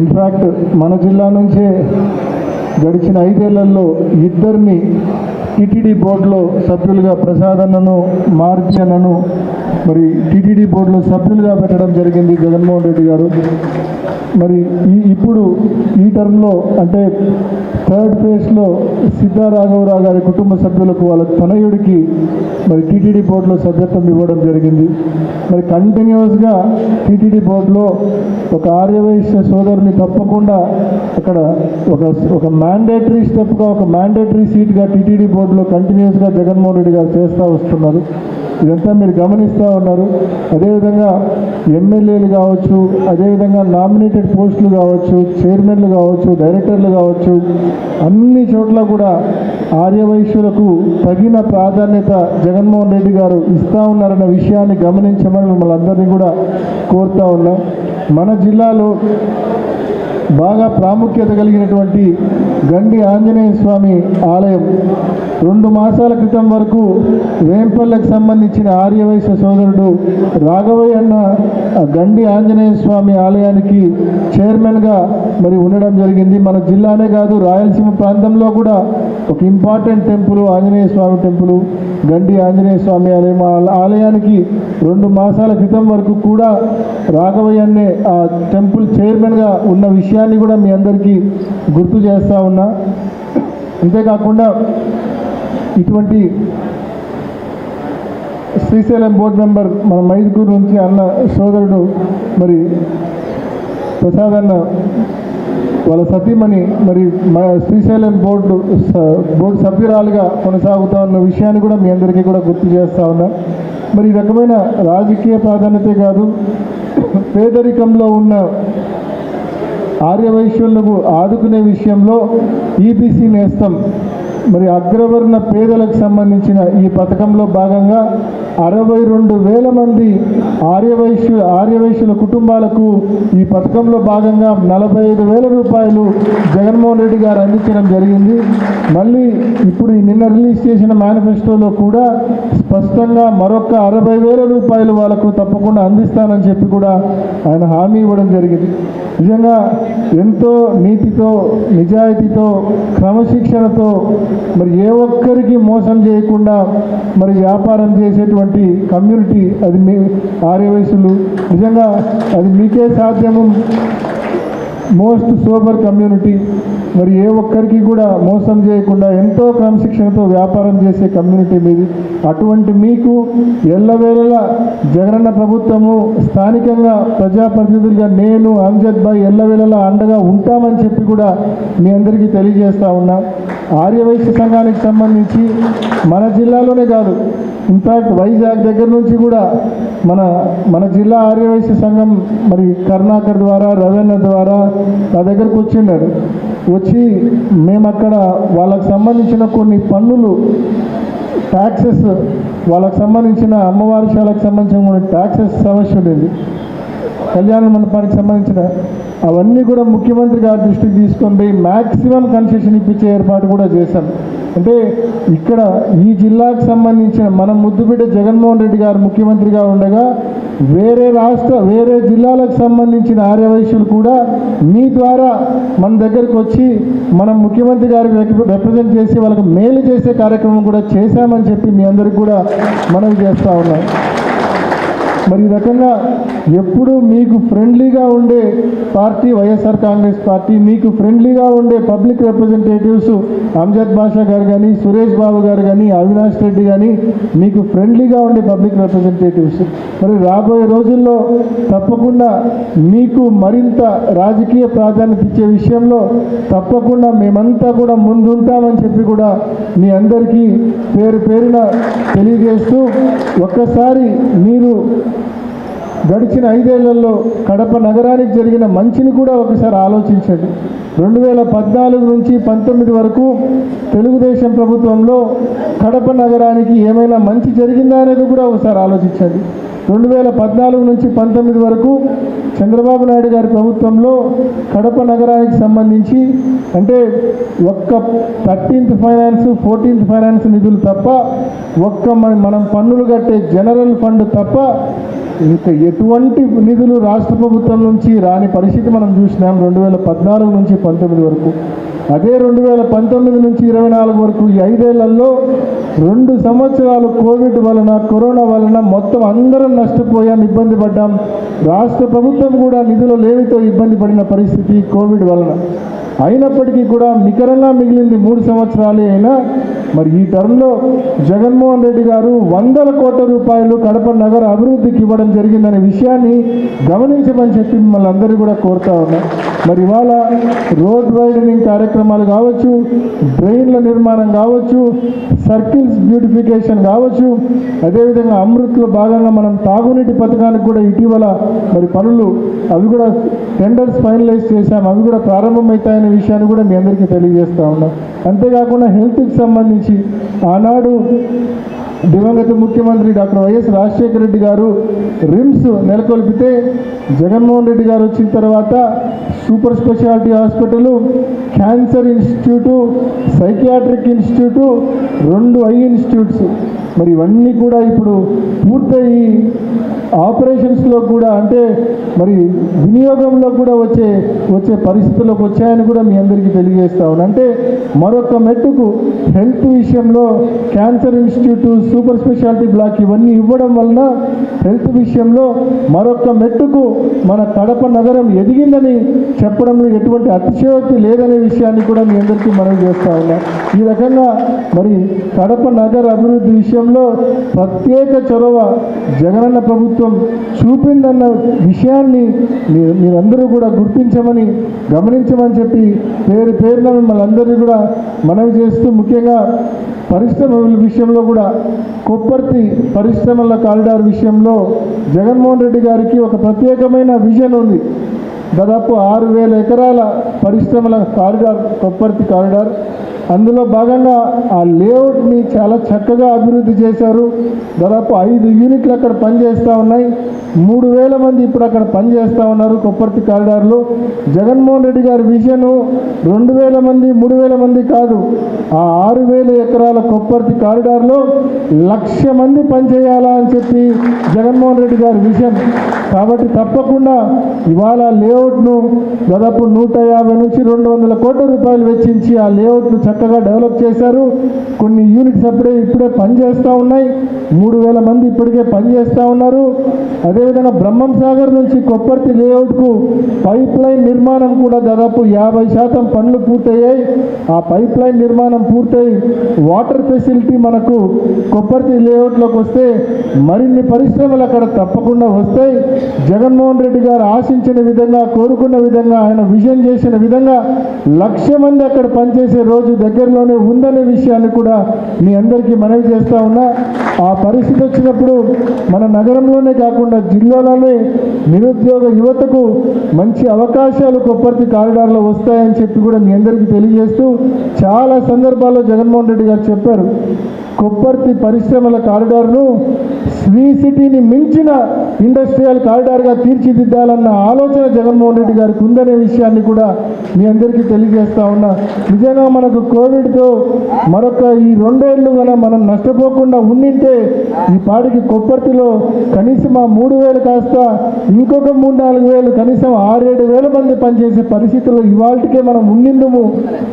In fact మన జిల్లా నుంచే గడిచిన ఐదేళ్ళలో ఇద్దరిని టిటిడి బోర్డులో సభ్యులుగా ప్రసాద్ అన్నను మారుతి అన్నను మరి టీటీడీ బోర్డులో సభ్యులుగా పెట్టడం జరిగింది జగన్మోహన్ రెడ్డి గారు. మరి ఈ ఇప్పుడు ఈ టర్మ్లో అంటే థర్డ్ ఫేజ్లో సిద్ధారాఘవరావు గారి కుటుంబ సభ్యులకు వాళ్ళ తనయుడికి మరి టీటీడీ బోర్డులో సభ్యత్వం ఇవ్వడం జరిగింది. మరి కంటిన్యూస్గా టీటీడీ బోర్డులో ఒక ఆర్యవైశ్య సోదరుని తప్పకుండా అక్కడ ఒక ఒక మ్యాండేటరీ స్టెప్గా ఒక మ్యాండేటరీ సీట్గా టీటీడీ బోర్డులో కంటిన్యూస్గా జగన్మోహన్ రెడ్డి గారు చేస్తూ వస్తున్నారు. ఇదంతా మీరు గమనిస్తే ఉన్నారు. అదేవిధంగా ఎమ్మెల్యేలు కావచ్చు అదేవిధంగా నామినేటెడ్ పోస్టులు కావచ్చు చైర్మన్లు కావచ్చు డైరెక్టర్లు కావచ్చు అన్ని చోట్ల కూడా ఆర్యవైశ్యులకు తగిన ప్రాధాన్యత జగన్మోహన్ రెడ్డి గారు ఇస్తూ ఉన్నారన్న విషయాన్ని గమనించమని మిమ్మల్ని అందరినీ కూడా కోరుతా ఉన్నాం. మన జిల్లాలో బాగా ప్రాముఖ్యత కలిగినటువంటి గండి ఆంజనేయ స్వామి ఆలయం రెండు మాసాల క్రితం వరకు వేంపల్లకు సంబంధించిన ఆర్యవైశ్య సోదరుడు రాఘవయ్య అన్న గండి ఆంజనేయ స్వామి ఆలయానికి చైర్మన్గా మరి ఉండడం జరిగింది. మన జిల్లానే కాదు రాయలసీమ ప్రాంతంలో కూడా ఒక important temple Anjaneya Swamy temple Gandi Anjaneya Swamy ఆలయం. ఆలయానికి రెండు మాసాల క్రితం వరకు కూడా రాఘవయ్య అన్నే ఆ టెంపుల్ చైర్మన్గా ఉన్న విషయాన్ని కూడా మీ అందరికీ గుర్తు చేస్తా ఉన్నా. అంతేకాకుండా ఇటువంటి శ్రీశైలం బోర్డు మెంబర్ మన మైదుకూరు నుంచి అన్న సోదరుడు మరి ప్రసాద్ అన్న వాళ్ళ సతీమణి మరి మా శ్రీశైలం బోర్డు స- బోర్డు సభ్యురాలుగా కొనసాగుతా ఉన్న విషయాన్ని కూడా మీ అందరికీ కూడా గుర్తు చేస్తూ ఉన్నా. మరి ఈ రకమైన రాజకీయ ప్రాధాన్యతే కాదు పేదరికంలో ఉన్న ఆర్యవైశ్యులకు ఆదుకునే విషయంలో ఈబీసీ నేస్తం మరి అగ్రవర్ణ పేదలకు సంబంధించిన ఈ పథకంలో భాగంగా అరవై రెండు వేల మంది ఆర్యవైశ్యు ఆర్యవైశ్యుల కుటుంబాలకు ఈ పథకంలో భాగంగా నలభై ఐదు వేల రూపాయలు జగన్మోహన్ రెడ్డి గారు అందించడం జరిగింది. మళ్ళీ ఇప్పుడు నిన్న రిలీజ్ చేసిన మేనిఫెస్టోలో కూడా స్పష్టంగా మరొక అరవై వేల రూపాయలు వాళ్ళకు తప్పకుండా అందిస్తానని చెప్పి కూడా ఆయన హామీ ఇవ్వడం జరిగింది. నిజంగా ఎంతో నీతితో నిజాయితీతో క్రమశిక్షణతో మరి ఏ ఒక్కరికి మోసం చేయకుండా మరి వ్యాపారం చేసేటువంటి కమ్యూనిటీ అది మీ ఆర్యవయసులు నిజంగా అది మీకే సాధ్యము. మోస్ట్ సోబర్ కమ్యూనిటీ మరి ఏ ఒక్కరికి కూడా మోసం చేయకుండా ఎంతో క్రమశిక్షణతో వ్యాపారం చేసే కమ్యూనిటీ మీది. అటువంటి మీకు ఎల్లవేళలా జగనన్న ప్రభుత్వము స్థానికంగా ప్రజాప్రతినిధులుగా నేను అంజద్ భాయ్ ఎల్లవేళలా అండగా ఉంటామని చెప్పి కూడా మీ అందరికీ తెలియజేస్తా ఉన్నా. ఆర్యవైశ్య సంఘానికి సంబంధించి మన జిల్లాలోనే కాదు ఇన్ఫ్యాక్ట్ వైజాగ్ దగ్గర నుంచి కూడా మన మన జిల్లా ఆర్యవైశ్య సంఘం మరి కర్ణాకర్ ద్వారా రవీణ ద్వారా నా దగ్గరకు వచ్చిన్నారు వచ్చి మేము అక్కడ వాళ్ళకు సంబంధించిన కొన్ని పన్నులు ట్యాక్సెస్ వాళ్ళకు సంబంధించిన అమ్మవారి శాలకు సంబంధించిన కొన్ని ట్యాక్సెస్ సమస్య ఉండేది. కళ్యాణ మండపానికి సంబంధించిన అవన్నీ కూడా ముఖ్యమంత్రి గారి దృష్టికి తీసుకొని పోయి మ్యాక్సిమం కన్సెషన్ ఇప్పించే ఏర్పాటు కూడా చేశాం. అంటే ఇక్కడ ఈ జిల్లాకు సంబంధించిన మన ముద్దుబిడ్డ జగన్మోహన్ రెడ్డి గారు ముఖ్యమంత్రిగా ఉండగా వేరే రాష్ట్ర వేరే జిల్లాలకు సంబంధించిన ఆర్యవైశ్యులు కూడా మీ ద్వారా మన దగ్గరకు వచ్చి మనం ముఖ్యమంత్రి గారికి రిప్రజెంట్ చేసి వాళ్ళకి మేలు చేసే కార్యక్రమం కూడా చేశామని చెప్పి మీ అందరికి కూడా మనవి చేస్తూ ఉన్నాం. మరి ఈ రకంగా ఎప్పుడు మీకు ఫ్రెండ్లీగా ఉండే పార్టీ వైఎస్ఆర్ కాంగ్రెస్ పార్టీ మీకు ఫ్రెండ్లీగా ఉండే పబ్లిక్ రిప్రజెంటేటివ్స్ అంజద్ బాషా గారు కానీ సురేష్ బాబు గారు కానీ అవినాష్ రెడ్డి కానీ మీకు ఫ్రెండ్లీగా ఉండే పబ్లిక్ రిప్రజెంటేటివ్స్. మరి రాబోయే రోజుల్లో తప్పకుండా మీకు మరింత రాజకీయ ప్రాధాన్యత ఇచ్చే విషయంలో తప్పకుండా మేమంతా కూడా ముందుంటామని చెప్పి కూడా మీ అందరికీ పేరు పేరున తెలియజేస్తూ ఒక్కసారి మీరు గడిచిన ఐదేళ్ళలో కడప నగరానికి జరిగిన మంచిని కూడా ఒకసారి ఆలోచించండి. రెండు వేల పద్నాలుగు నుంచి పంతొమ్మిది వరకు తెలుగుదేశం ప్రభుత్వంలో కడప నగరానికి ఏమైనా మంచి జరిగిందా అనేది కూడా ఒకసారి ఆలోచించండి. రెండు వేల పద్నాలుగు నుంచి పంతొమ్మిది వరకు చంద్రబాబు నాయుడు గారి ప్రభుత్వంలో కడప నగరానికి సంబంధించి అంటే ఒక్క థర్టీన్త్ ఫైనాన్స్ ఫోర్టీన్త్ ఫైనాన్స్ నిధులు తప్ప ఒక్క మన- మనం పన్నులు కట్టే జనరల్ ఫండ్ తప్ప ఇంకా ఎటువంటి నిధులు రాష్ట్ర ప్రభుత్వం నుంచి రాని పరిస్థితి మనం చూసినాం. రెండు వేల పద్నాలుగు నుంచి పంతొమ్మిది వరకు అదే రెండు వేల పంతొమ్మిది నుంచి ఇరవై నాలుగు వరకు ఈ ఐదేళ్ళలో రెండు సంవత్సరాలు కోవిడ్ వలన కరోనా వలన మొత్తం అందరం నష్టపోయాం ఇబ్బంది పడ్డాం. రాష్ట్ర ప్రభుత్వం కూడా నిధుల లేమితో ఇబ్బంది పడిన పరిస్థితి కోవిడ్ వలన. అయినప్పటికీ కూడా నికరంగా మిగిలింది మూడు సంవత్సరాలే అయినా మరి ఈ టర్మ్లో జగన్మోహన్ రెడ్డి గారు వందల కోట్ల రూపాయలు కడప నగర అభివృద్ధికి ఇవ్వడం జరిగిందనే విషయాన్ని గమనించమని చెప్పి మిమ్మల్ని అందరూ కూడా కోరుతా ఉన్నా. మరి ఇవాళ రోడ్ వైడనింగ్ కార్యక్రమాలు కావచ్చు డ్రైన్ల నిర్మాణం కావచ్చు సర్కిల్స్ బ్యూటిఫికేషన్ కావచ్చు అదేవిధంగా అమృత్లో భాగంగా మనం తాగునీటి పథకానికి కూడా ఇటీవల మరి పనులు అవి కూడా టెండర్స్ ఫైనలైజ్ చేశాం అవి కూడా ప్రారంభమవుతాయని విషయాన్ని కూడా మీ అందరికీ తెలియజేస్తా ఉన్నాం. అంతేకాకుండా హెల్త్కి సంబంధించి ఆనాడు దివంగత ముఖ్యమంత్రి డాక్టర్ వైఎస్ రాజశేఖర రెడ్డి గారు రిమ్స్ నెలకొల్పితే జగన్మోహన్ రెడ్డి గారు వచ్చిన తర్వాత super speciality hospital cancer institute psychiatric institute రెండు ఐ ఇన్స్టిట్యూట్స్ మరి ఇవన్నీ కూడా ఇప్పుడు పూర్తయి ఆపరేషన్స్లో కూడా అంటే మరి వినియోగంలో కూడా వచ్చే వచ్చే పరిస్థితుల్లోకి వచ్చాయని కూడా మీ అందరికీ తెలియజేస్తా ఉన్నాను అంటే మరొక మెట్టుకు హెల్త్ విషయంలో cancer institute super speciality block ఇవన్నీ ఇవ్వడం వలన హెల్త్ విషయంలో మరొక మెట్టుకు మన కడప నగరం ఎదిగిందని చెప్పడంలో ఎటువంటి అతిశయోక్తి లేదనే విషయాన్ని కూడా మీ అందరికీ మనం చేస్తా ఉన్నా. ఈ రకంగా మరి కడప నగర అభివృద్ధి విషయం విషయంలో ప్రత్యేక చొరవ జగనన్న ప్రభుత్వం చూపిందన్న విషయాన్ని మీరందరూ కూడా గుర్తించమని గమనించమని చెప్పి పేరు పేరున మిమ్మల్ని అందరినీ కూడా మనవి చేస్తూ ముఖ్యంగా పరిశ్రమల విషయంలో కూడా కొప్పర్తి పరిశ్రమల కారిడార్ విషయంలో జగన్మోహన్ రెడ్డి గారికి ఒక ప్రత్యేకమైన విజన్ ఉంది. దాదాపు ఆరు వేల ఎకరాల పరిశ్రమల కారిడార్ కొప్పర్తి కారిడార్. అందులో భాగంగా ఆ లేఅవుట్ని చాలా చక్కగా అభివృద్ధి చేశారు. దాదాపు ఐదు యూనిట్లు అక్కడ పనిచేస్తూ ఉన్నాయి. మూడు వేల మంది ఇప్పుడు అక్కడ పనిచేస్తూ ఉన్నారు కొప్పర్తి కారిడార్లో. జగన్మోహన్ రెడ్డి గారి విజను రెండు వేల మంది మూడు వేల మంది కాదు ఆ ఆరు వేల ఎకరాల కొప్పర్తి కారిడార్లో లక్ష మంది పనిచేయాలా అని చెప్పి జగన్మోహన్ రెడ్డి గారి విజన్. కాబట్టి తప్పకుండా ఇవాళ లేఅవుట్ను దాదాపు నూట యాభై నుంచి రెండు వందల కోట్ల రూపాయలు వెచ్చించి ఆ లేఅవుట్ను చక్కగా డెవలప్ చేశారు. కొన్ని యూనిట్స్ అప్పుడే ఇప్పుడే పనిచేస్తూ ఉన్నాయి. మూడు వేల మంది ఇప్పటికే పనిచేస్తూ ఉన్నారు. అదేవిధంగా బ్రహ్మం సాగర్ నుంచి కొప్పర్తి లేఅవుట్కు పైప్ లైన్ నిర్మాణం కూడా దాదాపు యాభై శాతం పనులు పూర్తయ్యాయి. ఆ పైప్ లైన్ నిర్మాణం పూర్తయి వాటర్ ఫెసిలిటీ మనకు కొప్పర్తి లేఅవుట్లోకి వస్తే మరిన్ని పరిశ్రమలు అక్కడ తప్పకుండా వస్తాయి. జగన్మోహన్ రెడ్డి గారు ఆశించిన విధంగా కోరుకున్న విధంగా ఆయన విజన్ చేసిన విధంగా లక్ష మంది అక్కడ పనిచేసే రోజు దగ్గరలోనే ఉందనే విషయాన్ని కూడా మీ అందరికీ మనవి చేస్తూ ఉన్నా. ఆ పరిస్థితి వచ్చినప్పుడు మన నగరంలోనే కాకుండా జిల్లాలోనే నిరుద్యోగ యువతకు మంచి అవకాశాలు కొప్పర్తి కారిడార్లో వస్తాయని చెప్పి కూడా మీ అందరికీ తెలియజేస్తూ చాలా సందర్భాల్లో జగన్మోహన్ రెడ్డి గారు చెప్పారు. కొప్పర్తి పరిశ్రమల కారిడార్ను శ్రీ సిటీని మించిన ఇండస్ట్రియల్ కారిడార్గా తీర్చిదిద్దాలన్న ఆలోచన జగన్మోహన్ రెడ్డి గారికి ఉందనే విషయాన్ని కూడా మీ అందరికీ తెలియజేస్తా ఉన్నా. నిజంగా మనకు కోవిడ్తో మరొక ఈ రెండేళ్ళు కనుక మనం నష్టపోకుండా ఉండింటే ఈ పాటికి కొప్పర్తిలో కనీసం ఆ మూడు వేలు కాస్త ఇంకొక మూడు నాలుగు వేలు కనీసం ఆరేడు వేల మంది పనిచేసే పరిస్థితుల్లో ఇవాళకే మనం ఉండిందము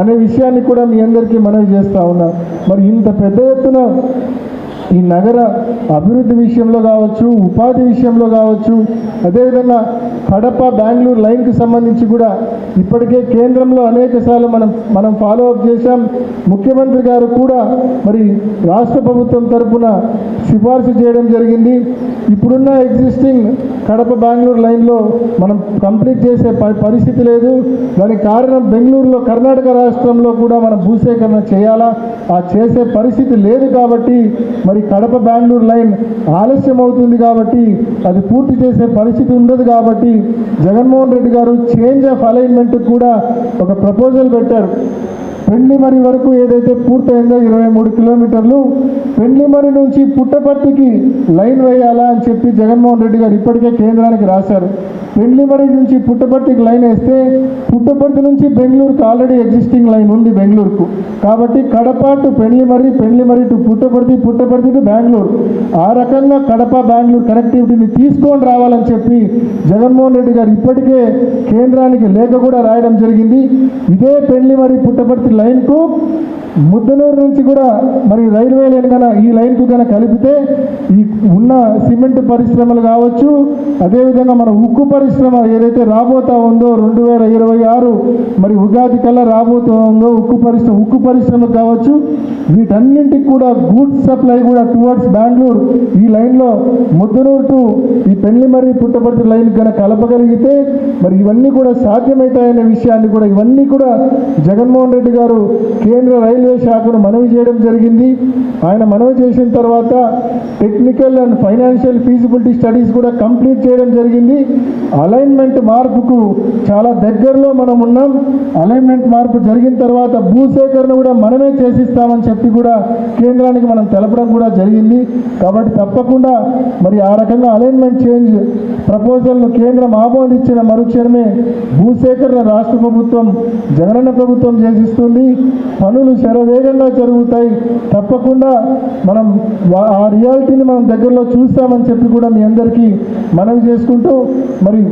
అనే విషయాన్ని కూడా మీ అందరికీ మనవి చేస్తా ఉన్నా. మరి ఇంత పెద్ద ఎత్తున não. ఈ నగర అభివృద్ధి విషయంలో కావచ్చు ఉపాధి విషయంలో కావచ్చు అదేవిధంగా కడప బెంగళూరు లైన్కి సంబంధించి కూడా ఇప్పటికే కేంద్రంలో అనేక సార్లు మనం మనం ఫాలో అప్ చేశాం. ముఖ్యమంత్రి గారు కూడా మరి రాష్ట్ర ప్రభుత్వం తరపున సిఫార్సు చేయడం జరిగింది. ఇప్పుడున్న ఎగ్జిస్టింగ్ కడప బెంగళూరు లైన్లో మనం కంప్లీట్ చేసే ప- పరిస్థితి లేదు. దానికి కారణం బెంగళూరులో కర్ణాటక రాష్ట్రంలో కూడా మనం భూసేకరణ చేయాలా? ఆ చేసే పరిస్థితి లేదు కాబట్టి మరి కడప బెంగళూరు లైన్ ఆలస్యం అవుతుంది కాబట్టి అది పూర్తి చేసే పరిస్థితి ఉండదు కాబట్టి జగన్మోహన్ రెడ్డి గారు చేంజ్ ఆఫ్ అలైన్మెంట్ కూడా ఒక ప్రపోజల్ పెట్టారు. పెండ్లిమరి వరకు ఏదైతే పూర్తయిందో ఇరవై మూడు కిలోమీటర్లు పెండ్లిమరి నుంచి పుట్టపర్తికి లైన్ వేయాలా అని చెప్పి జగన్మోహన్ రెడ్డి గారు ఇప్పటికే కేంద్రానికి రాశారు. పెండ్లిమరి నుంచి పుట్టపర్తికి లైన్ వేస్తే పుట్టపర్తి నుంచి బెంగళూరుకు ఆల్రెడీ ఎగ్జిస్టింగ్ లైన్ ఉంది బెంగళూరుకు. కాబట్టి Kadapa to Pendlimarri Pendlimarri to Puttaparthi Puttaparthi to Bengaluru. ఆ రకంగా కడప బెంగళూరు కనెక్టివిటీని తీసుకొని రావాలని చెప్పి జగన్మోహన్ రెడ్డి గారు ఇప్పటికే కేంద్రానికి లేఖ కూడా రాయడం జరిగింది. ఇదే పెండ్లిమరి పుట్టపర్తి లైన్కు ముద్దనూరు నుంచి కూడా మరి రైల్వే లైన్ కనుక ఈ లైన్కు కనుక కలిపితే ఈ ఉన్న సిమెంట్ పరిశ్రమలు కావచ్చు అదేవిధంగా మన ఉక్కు పరిశ్రమ ఏదైతే రాబోతా ఉందో రెండు వేల ఇరవై ఆరు మరి ఉగాది కల్లా రాబోతా ఉందో ఉక్కు పరిశ్రమ ఉక్కు పరిశ్రమ కావచ్చు వీటన్నింటికి కూడా గూడ్స్ సప్లై కూడా టువర్డ్స్ బెంగళూరు ఈ లైన్లో ముద్దనూరు టు ఈ పెళ్ళిమర్రి పుట్టపర్తి లైన్ కనుక కలపగలిగితే మరి ఇవన్నీ కూడా సాధ్యమవుతాయనే విషయాన్ని కూడా ఇవన్నీ కూడా జగన్మోహన్ రెడ్డి గారు కేంద్ర రైల్వే శాఖను మనవి చేయడం జరిగింది. ఆయన మనవి చేసిన తర్వాత technical and financial feasibility studies కూడా కంప్లీట్ చేయడం జరిగింది. అలైన్మెంట్ మార్పుకు చాలా దగ్గరలో మనం ఉన్నాం. అలైన్మెంట్ మార్పు జరిగిన తర్వాత భూసేకరణ కూడా మనమే చేసిస్తామని చెప్పి కూడా కేంద్రానికి మనం తెలపడం కూడా జరిగింది. కాబట్టి తప్పకుండా మరి ఆ రకంగా అలైన్మెంట్ చేంజ్ ప్రపోజల్ను కేంద్రం ఆమోదించిన మరుక్షణమే భూసేకరణ రాష్ట్ర ప్రభుత్వం జగనన్న ప్రభుత్వం చేసిస్తుంది. పనులు శరవేగంగా జరుగుతాయి. తప్పకుండా మనం వా- ఆ రియాలిటీని మనం దగ్గరలో చూస్తామని చెప్పి కూడా మీ అందరికీ మనవి చేసుకుంటూ మరి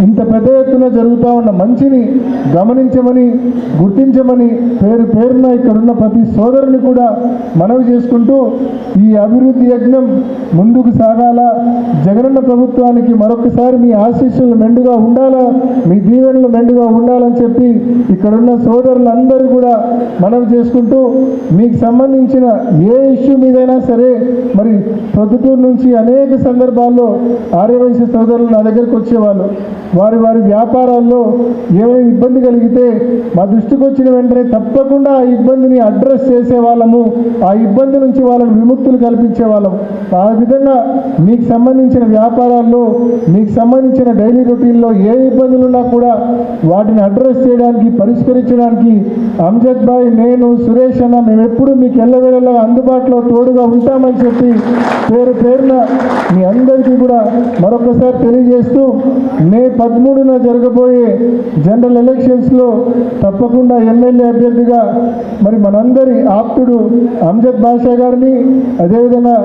ఇంత పెద్ద ఎత్తున జరుగుతూ ఉన్న మంచిని గమనించమని గుర్తించమని పేరు పేరున ఇక్కడున్న ప్రతి సోదరుని కూడా మనవి చేసుకుంటూ ఈ అభివృద్ధి యజ్ఞం ముందుకు సాగాల? జగనన్న ప్రభుత్వానికి మరొకసారి మీ ఆశీస్సులు మెండుగా ఉండాలా? మీ దీవెనలు మెండుగా ఉండాలని చెప్పి ఇక్కడున్న సోదరులందరూ కూడా మనవి చేసుకుంటూ మీకు సంబంధించిన ఏ ఇష్యూ మీదైనా సరే మరి ప్రొద్దుటూరు నుంచి అనేక సందర్భాల్లో ఆర్యవైశ్య సోదరులు నా దగ్గరికి వచ్చేవాళ్ళు. వారి వారి వ్యాపారాల్లో ఏమైనా ఇబ్బంది కలిగితే మా దృష్టికి వచ్చిన వెంటనే తప్పకుండా ఆ ఇబ్బందిని అడ్రస్ చేసే వాళ్ళము ఆ ఇబ్బంది నుంచి వాళ్ళకు విముక్తులు కల్పించే వాళ్ళం ఆ విధంగా మీకు సంబంధించిన వ్యాపారాల్లో మీకు సంబంధించిన డైలీ రొటీన్లో ఏ ఇబ్బందులు ఉన్నా కూడా వాటిని అడ్రస్ చేయడానికి పరిష్కరించడానికి అంజద్ భాయ్ నేను సురేష్ అన్న మేము ఎప్పుడు మీకు ఎల్లవేళలా అందుబాటులో తోడుగా ఉంటామని చెప్పి పేరు పేరున మీ అందరికీ కూడా మరొకసారి తెలియజేస్తూ మే పదమూడున జరగబోయే జనరల్ ఎలక్షన్స్లో తప్పకుండా ఎమ్మెల్యే అభ్యర్థిగా మరి మనందరి ఆప్తుడు అంజద్ బాషా గారిని అదేవిధంగా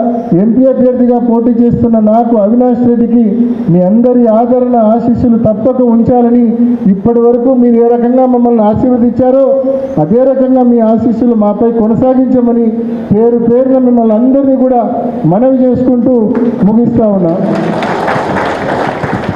ఎంపీ అభ్యర్థిగా పోటీ చేస్తున్న నాకు అవినాష్ రెడ్డికి మీ అందరి ఆదరణ ఆశీస్సులు తప్పక ఉంచాలని ఇప్పటి వరకు మీరు ఏ రకంగా మమ్మల్ని ఆశీర్వదించారో అదే రకంగా మీ ఆశీస్సులు మాపై కొనసాగించమని పేరు పేరున మిమ్మల్ని అందరినీ కూడా మనవి చేసుకుంటూ ముగిస్తా ఉన్నా.